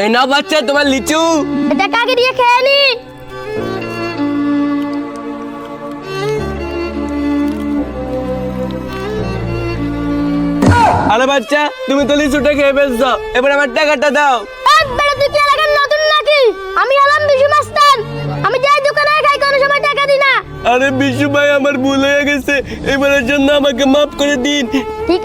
এই নাও বাচ্চা তোমার লিচু। এটা কাকে দিয়ে খেয়ে নি? আরে বাচ্চা তুমি তো লিচুটা খেয়ে ফেলছো। এবার আমার টাকাটা দাও। এই বেটা তুই কি এলাকার নতুন নাকি? আমি হলাম বিশু মাস্তান আমি যাই দোকানে খাই কোনো সময় টাকা দিই না। আরে বিশু ভাই আমার ভুল হয়ে গেছে। এবারের জন্য আমাকে মাফ করে দিন। ঠিক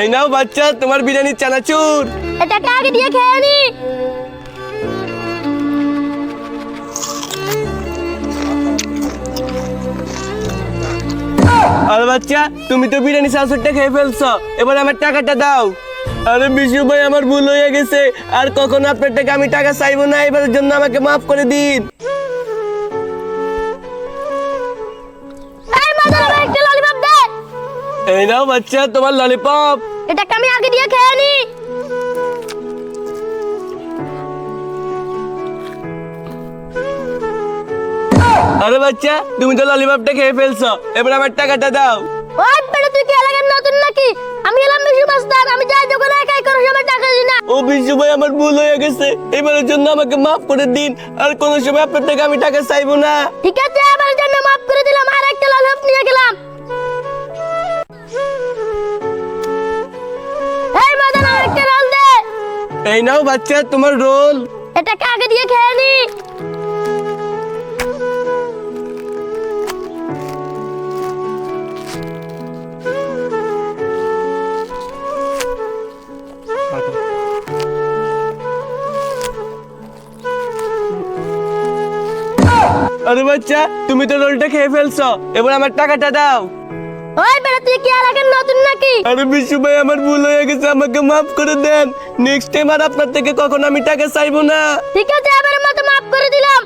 এই নাও বাচ্চা তোমার বিরিয়ানির চানাচুর। এটা কাকে দিয়ে খেয়ে নি? আরে বাচ্চা তুমি তো বিরিয়ানি চানাচুরটা খেয়ে ফেলছো। এবার আমার টাকাটা দাও। আরে বিশু ভাই আমার ভুল হয়ে গেছে। আর কখনো আপনার টাকা আমি টাকা চাইব না এবারের জন্য আমাকে মাফ করে দিন। এই নাও বাচ্চা তোমার ললিপপ এটাকে আমি আগে দিয়ে খেয়ে নি। আরে বাচ্চা তুমি তো ললিপপটা খেয়ে ফেলছো। এবার আমার টাকাটা দাও। ওই বেটা তুই কি এলাকার নতুন নাকি? আমি হলাম বিশু মাস্তান আমি যাই দোকানে খাই কোনো সময় টাকা দিই না। ও বিশু ভাই আমার ভুল হয়ে গেছে। এবারের জন্য আমাকে মাফ করে দিন। আর কোনো সময় আপনার থেকে আমি টাকা চাইব না। ঠিক আছে আমার জন্য মাফ করে দিলাম। আর একটা ললিপপ নিয়ে এই নাও বাচ্চা তোমার রোল। এটা কাকে দিয়ে খেয়ে নি আরে বাচ্চা তুমি তো রোলটা খেয়ে ফেলছো। এবার আমার টাকাটা দাও। ওই বেটা তুই কি এলাকার নতুন নাকি? আরে বিশু ভাই আমার ভুল হয়ে গেছে আমাকে মাফ করে দেন। নেক্সট টাইম আর আপনার থেকে কখনো আমি টাকা চাইব না। ঠিক আছে এবারে মতো মাফ করে দিলাম।